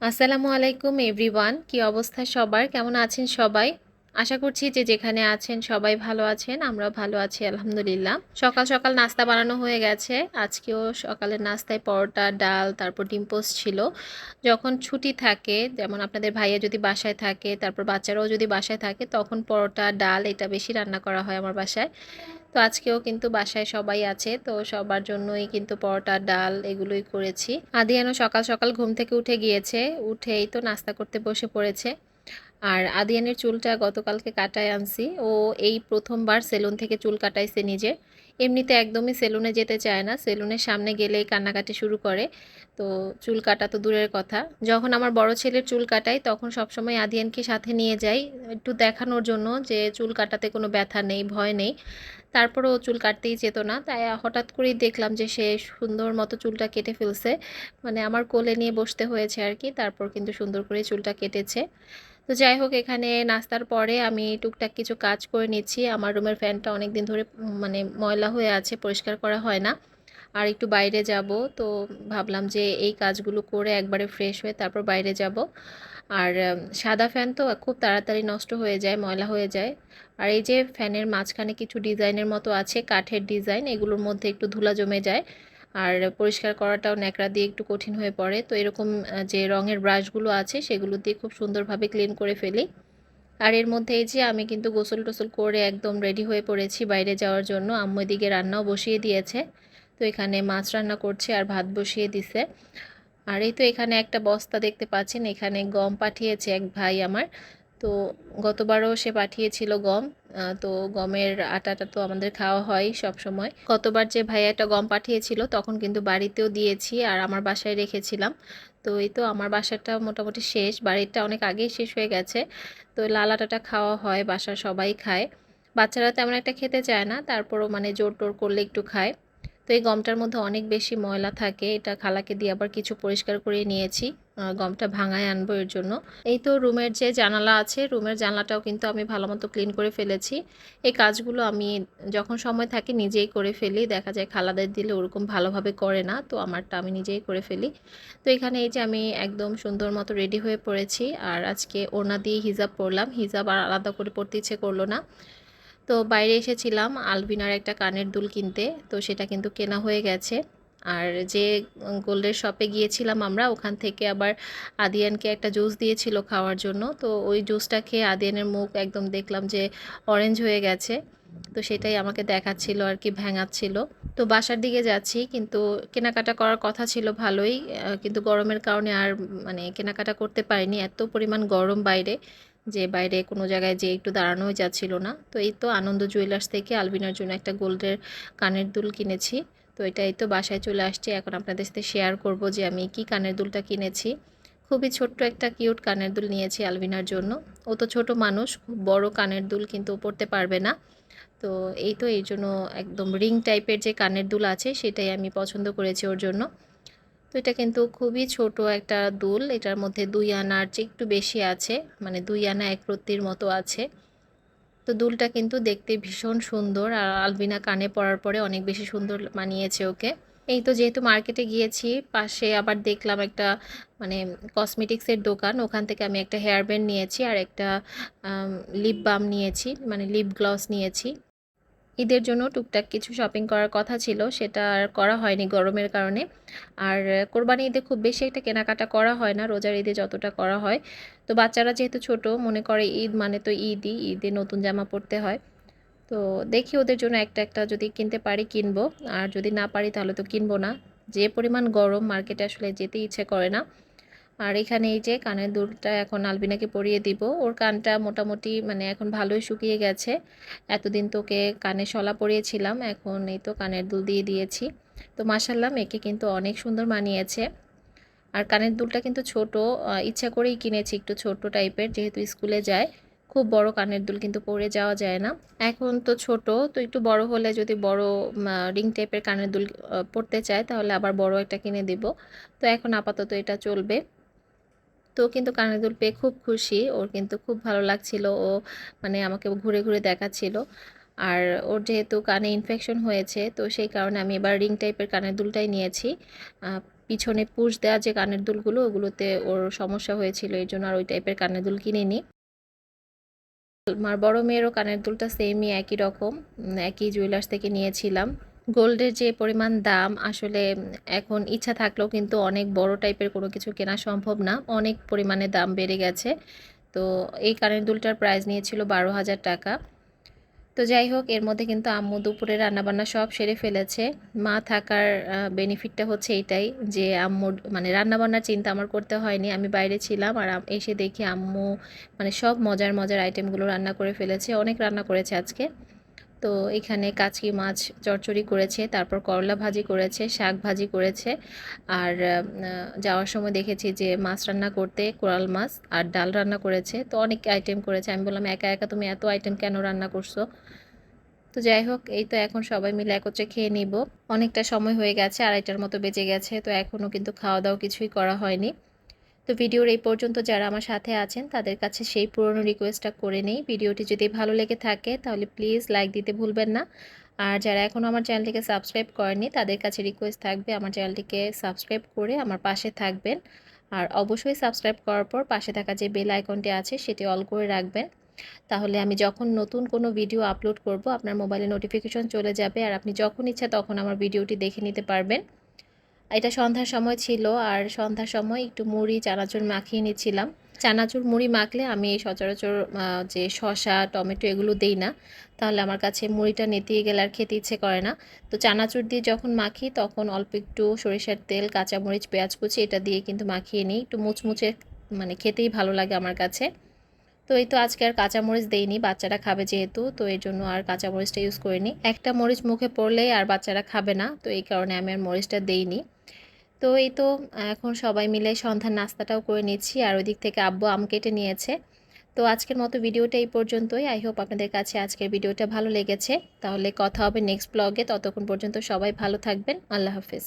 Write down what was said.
আসসালামু আলাইকুম, এভরিওয়ান। কি অবস্থা সবার? কেমন আছেন সবাই? আশা করছি যে যেখানে আছেন সবাই ভালো আছেন, আমরাও ভালো আছি, আলহামদুলিল্লাহ। সকাল সকাল নাস্তা বানানো হয়ে গেছে। আজকেও সকালের নাস্তায় পরোটা, ডাল, তারপর ডিম পোস্ট ছিল। যখন ছুটি থাকে, যেমন আপনাদের ভাইয়া যদি বাসায় থাকে, তারপর বাচ্চারাও যদি বাসায় থাকে, তখন পরোটা, ডাল, এটা বেশি রান্না করা হয় আমার বাসায়। তো আজকেও কিন্তু বাসায় সবাই আছে, তো সবার জন্যই কিন্তু পরোটা, ডাল এগুলোই করেছি। আদিয়ানো সকাল সকাল ঘুম থেকে উঠে গিয়েছে, উঠেই তো নাস্তা করতে বসে পড়েছে। আর আদিয়ানের চুলটা গতকালকে কাটায় আনছি, ও এই প্রথমবার সেলুন থেকে চুল কাটাইছে নিজে এমনিতে একদমই সেলুনে যেতে চায় না। সেলুনের সামনে গেলেই কান্নাকাটি শুরু করে। তো চুল কাটা তো দূরের কথা। যখন আমার বড় ছেলের চুল কাটাই, তখন সবসময় আদিয়ানকে সাথে নিয়ে যাই একটু দেখানোর জন্য যে চুল কাটাতে কোনো ব্যথা নেই, ভয় নেই। তারপরেও চুল কাটতেই যেত না। তাই হঠাৎ করেই দেখলাম যে সে সুন্দর মতো চুলটা কেটে ফেলছে। মানে আমার কোলে নিয়ে বসতে হয়েছে আর কি। তারপর কিন্তু সুন্দর করে চুলটা কেটেছে। তো যাই হোক, এখানে নাস্তার পরে আমি টুকটাক কিছু কাজ করে নিচ্ছি। আমার রুমের ফ্যানটা অনেক দিন ধরে মানে ময়লা হয়ে আছে, পরিষ্কার করা হয় না। আর একটু বাইরে যাব, তো ভাবলাম যে এই কাজগুলো করে একবারে ফ্রেশ হয়ে তারপর বাইরে যাব। আর সাদা ফ্যান তো খুব তাড়াতাড়ি নষ্ট হয়ে যায়, ময়লা হয়ে যায়। আর এই যে ফ্যানের মাঝখানে কিছু ডিজাইনের মতো আছে, কাঠের ডিজাইন, এগুলোর মধ্যে একটু ধুলা জমে যায়। আর পরিষ্কার করাটাও ন্যাকড়া দিয়ে একটু কঠিন হয়ে পড়ে। তো এরকম যে রঙের ব্রাশগুলো আছে, সেগুলো দিয়ে খুব সুন্দরভাবে ক্লিন করে ফেলি। আর এর মধ্যে এই যে আমি কিন্তু গোসল টোসল করে একদম রেডি হয়ে পড়েছি বাইরে যাওয়ার জন্য। আম্মু এদিকে রান্নাও বসিয়ে দিয়েছে। তো এখানে মাছ রান্না করছে আর ভাত বসিয়ে দিছে। আর এই তো এখানে একটা বস্তা দেখতে পাচ্ছেন, এখানে গম পাঠিয়েছে এক ভাই আমার। তো গতবারও সে পাঠিয়েছিল গম। তো গমের আটাটা তো আমাদের খাওয়া হয় সব সময় গতবার যে ভাইয়া একটা গম পাঠিয়েছিল, তখন কিন্তু বাড়িতেও দিয়েছি আর আমার বাসায় রেখেছিলাম। তো এই তো আমার বাসাটা মোটামুটি শেষ, বাড়িটা অনেক আগেই শেষ হয়ে গেছে। তো লাল আটাটা খাওয়া হয়, বাসার সবাই খায়। বাচ্চারা তেমন একটা খেতে চায় না, তারপরও মানে জোর টোর করলে একটু খায়। তো এই গমটার মধ্যে অনেক বেশি ময়লা থাকে। এটা খালাকে দিয়ে আবার কিছু পরিষ্কার করে নিয়েছি। গমটা ভাঙায় আনব এর জন্য। এই তো রুমের যে জানালা আছে, রুমের জানলাটাও কিন্তু আমি ভালো মতো ক্লিন করে ফেলেছি। এই কাজগুলো আমি যখন সময় থাকে নিজেই করে ফেলি। দেখা যায় খালাদের দিলে ওরকম ভালোভাবে করে না, তো আমারটা আমি নিজেই করে ফেলি। তো এখানে এই যে আমি একদম সুন্দর মতো রেডি হয়ে পড়েছি। আর আজকে ওনা দিয়ে হিজাব পরলাম। হিজাব আর আলাদা করে পড়তে ইচ্ছে করল না। তো বাইরে এসেছিলাম আলবিনার একটা কানের দুল কিনতে, তো সেটা কিন্তু কেনা হয়ে গেছে। আর যে গোল্ডের শপে গিয়েছিলাম আমরা, ওখান থেকে আবার আদিয়ানকে একটা জুস দিয়েছিল খাওয়ার জন্য। তো ওই জুসটা খেয়ে আদিয়ানের মুখ একদম দেখলাম যে অরেঞ্জ হয়ে গেছে। তো সেটাই আমাকে দেখাচ্ছিল আর কি, ভেঙাচ্ছিল। তো বাসার দিকে যাচ্ছি, কিন্তু কেনাকাটা করার কথা ছিল ভালোই কিন্তু গরমের কারণে আর মানে কেনাকাটা করতে পারিনি। এত পরিমাণ গরম বাইরে। যে বাইরে কোনো জায়গায় যে একটু দাঁড়ানোই যাচ্ছিল না। তো এই তো আনন্দ জুয়েলার্স থেকে আলবিনার জন্য একটা গোল্ডের কানের দুল কিনেছি। তো এটাই তো বাসায় চলে আসছে। এখন আপনাদের সাথে শেয়ার করব যে আমি কি কানের দুলটা কিনেছি। খুবই ছোট্ট একটা কিউট কানের দুল নিয়েছি আলবিনার জন্য। ও তো ছোট মানুষ, খুব বড় কানের দুল কিন্তু পড়তে পারবে না। তো এই তো এই জন্য একদম রিং টাইপের যে কানের দুল আছে, সেটাই আমি পছন্দ করেছি ওর জন্য। এটা কিন্তু খুবই ছোট একটা দুল। এটার মধ্যে দুই আনার চেয়ে একটু বেশি আছে মানে দুই আনা এক রত্তির মতো আছে। তো দুলটা কিন্তু দেখতে ভীষণ সুন্দর। আর আলবিনা কানে পরার পরে অনেক বেশি সুন্দর মানিয়েছে ওকে। এই তো যেহেতু মার্কেটে গিয়েছি, পাশে আবার দেখলাম একটা মানে কসমেটিক্সের দোকান। ওখান থেকে আমি একটা হেয়ার ব্যান্ড নিয়েছি আর একটা লিপ বাম নিয়েছি মানে লিপ গ্লস নিয়েছি। ঈদের জন্য টুকটাক কিছু শপিং করার কথা ছিল, সেটা আর করা হয়নি গরমের কারণে। আর কোরবানি ঈদে খুব বেশি একটা কেনাকাটা করা হয় না, রোজার ঈদে যতটা করা হয়। তো বাচ্চারা যেহেতু ছোট, মনে করে ঈদ মানে তো ঈদই, ঈদে নতুন জামা পরতে হয়। তো দেখি ওদের জন্য একটা একটা যদি কিনতে পারি কিনবো। আর যদি না পারি তাহলে তো কিনবো না। যে পরিমাণ গরম মার্কেটে আসলে যেতে ইচ্ছে করে না। আর এখানে এই যে কানের দুলটা এখন আলবিনাকে পরিয়ে দিব। ওর কানটা মোটামুটি মানে এখন ভালোই শুকিয়ে গেছে। এতদিন তোকে কানে শলা পরিয়েছিলাম, এখন এই তো কানের দুল দিয়ে দিয়েছি। তো মাসাল্লাহ একে কিন্তু অনেক সুন্দর মানিয়েছে। আর কানের দুলটা কিন্তু ছোট ইচ্ছা করেই কিনেছি একটু ছোট টাইপের, যেহেতু স্কুলে যায়। খুব বড় কানের দুল কিন্তু পরে যাওয়া যায় না। এখন তো ছোট, তো একটু বড় হলে যদি বড় রিং টাইপের কানের দুল পরতে চায়, তাহলে আবার বড় একটা কিনে দিব। তো এখন আপাতত এটা চলবে। তো কিন্তু কানের দুল পেয়ে খুব খুশি। ওর কিন্তু খুব ভালো লাগছিল। ও মানে আমাকে ঘুরে ঘুরে দেখাচ্ছিল। আর ওর যেহেতু কানে ইনফেকশন হয়েছে, তো সেই কারণে আমি এবার রিং টাইপের কানের দুলটাই নিয়েছি। পিছনে পুশ দেওয়া যে কানের দুলগুলো ওগুলোতে ওর সমস্যা হয়েছিল, এই জন্য আর ওই টাইপের কানের দুল কিনিনি। আমার বড় মেয়েরও কানের দুলটা সেমই একই রকম, একই জুয়েলার্স থেকে নিয়েছিলাম। গোল্ডের যে পরিমাণ দাম, আসলে এখন ইচ্ছা থাকলেও কিন্তু অনেক বড় টাইপের কোনো কিছু কেনা সম্ভব না। অনেক পরিমাণে দাম বেড়ে গেছে। তো এই কানের দুলটার প্রাইস নিয়েছিল বারো হাজার টাকা। তো যাই হোক, এর মধ্যে কিন্তু আম্মু দুপুরে রান্নাবান্না সব সেরে ফেলেছে। মা থাকার বেনিফিটটা হচ্ছে এইটাই যে আম্মুর মানে রান্নাবান্নার চিন্তা আমার করতে হয়নি। আমি বাইরে ছিলাম আর এসে দেখি আম্মু মানে সব মজার মজার আইটেমগুলো রান্না করে ফেলেছে। অনেক রান্না করেছে আজকে। তো এখানে কাচকি মাছ চচ্চড়ি করেছে, তারপর করলা ভাজি করেছে, শাক ভাজি করেছে। আর যাওয়ার সময় দেখেছি যে মাছ রান্না করতে কোরাল মাছ আর ডাল রান্না করেছে। তো অনেক আইটেম করেছে। আমি বললাম, একা একা তুমি এত আইটেম কেন রান্না করছ? তো যাই হোক, এই তো এখন সবাই মিলে একত্রে খেয়ে নিব। অনেকটা সময় হয়ে গেছে, আড়াইটার মতো বেজে গেছে। তো এখনও কিন্তু খাওয়া দাওয়া কিছুই করা হয়নি। তো ভিডিওর এই পর্যন্ত যারা আমার সাথে আছেন, তাদের কাছে সেই পুরনো রিকোয়েস্টটা করে নেই। ভিডিওটি যদি ভালো লেগে থাকে, তাহলে প্লিজ লাইক দিতে ভুলবেন না। আর যারা এখনও আমার চ্যানেলটিকে সাবস্ক্রাইব করেনি তাদের কাছে রিকোয়েস্ট থাকবে আমার চ্যানেলটিকে সাবস্ক্রাইব করে আমার পাশে থাকবেন। আর অবশ্যই সাবস্ক্রাইব করার পর পাশে থাকা যে বেল আইকনটি আছে, সেটি অল করে রাখবেন। তাহলে আমি যখন নতুন কোনো ভিডিও আপলোড করব, আপনার মোবাইলে নোটিফিকেশন চলে যাবে। আর আপনি যখন ইচ্ছা তখন আমার ভিডিওটি দেখে নিতে পারবেন। এটা সন্ধ্যার সময় ছিল আর সন্ধ্যার সময় একটু মুড়ি, চানাচুর মাখিয়ে নিচ্ছিলাম। চানাচুর মুড়ি মাখলে আমি সচরাচর যে শসা, টমেটো এগুলো দেই না, তাহলে আমার কাছে মুড়িটা নেতিয়ে গেলে আর খেতে ইচ্ছে করে না। তো চানাচুর দিয়ে যখন মাখি তখন অল্প একটু সরিষার তেল, কাঁচামরিচ, পেঁয়াজ কুচি এটা দিয়ে কিন্তু মাখিয়ে নিই। একটু মুচমুচে মানে খেতেই ভালো লাগে আমার কাছে। তো এই তো আজকে আর কাঁচামরিচ দেইনি, বাচ্চারা খাবে যেহেতু, তো এই জন্য আর কাঁচামরিচটা ইউজ করিনি। একটা মরিচ মুখে পড়লেই আর বাচ্চারা খাবে না, তো এই কারণে আমি আর মরিচটা দেইনি। তো এই তো, এখন সবাই মিলে সন্ধ্যার নাস্তাটাও করে নিচ্ছি আর ওই দিক থেকে আব্বু আম কেটে নিয়েছে। তো আজকের মতো ভিডিওটা এই পর্যন্তই। আই হোপ আপনাদের কাছে আজকের ভিডিওটা ভালো লেগেছে। তাহলে কথা হবে নেক্সট ব্লগে ততক্ষণ পর্যন্ত সবাই ভালো থাকবেন। আল্লাহ হাফিজ।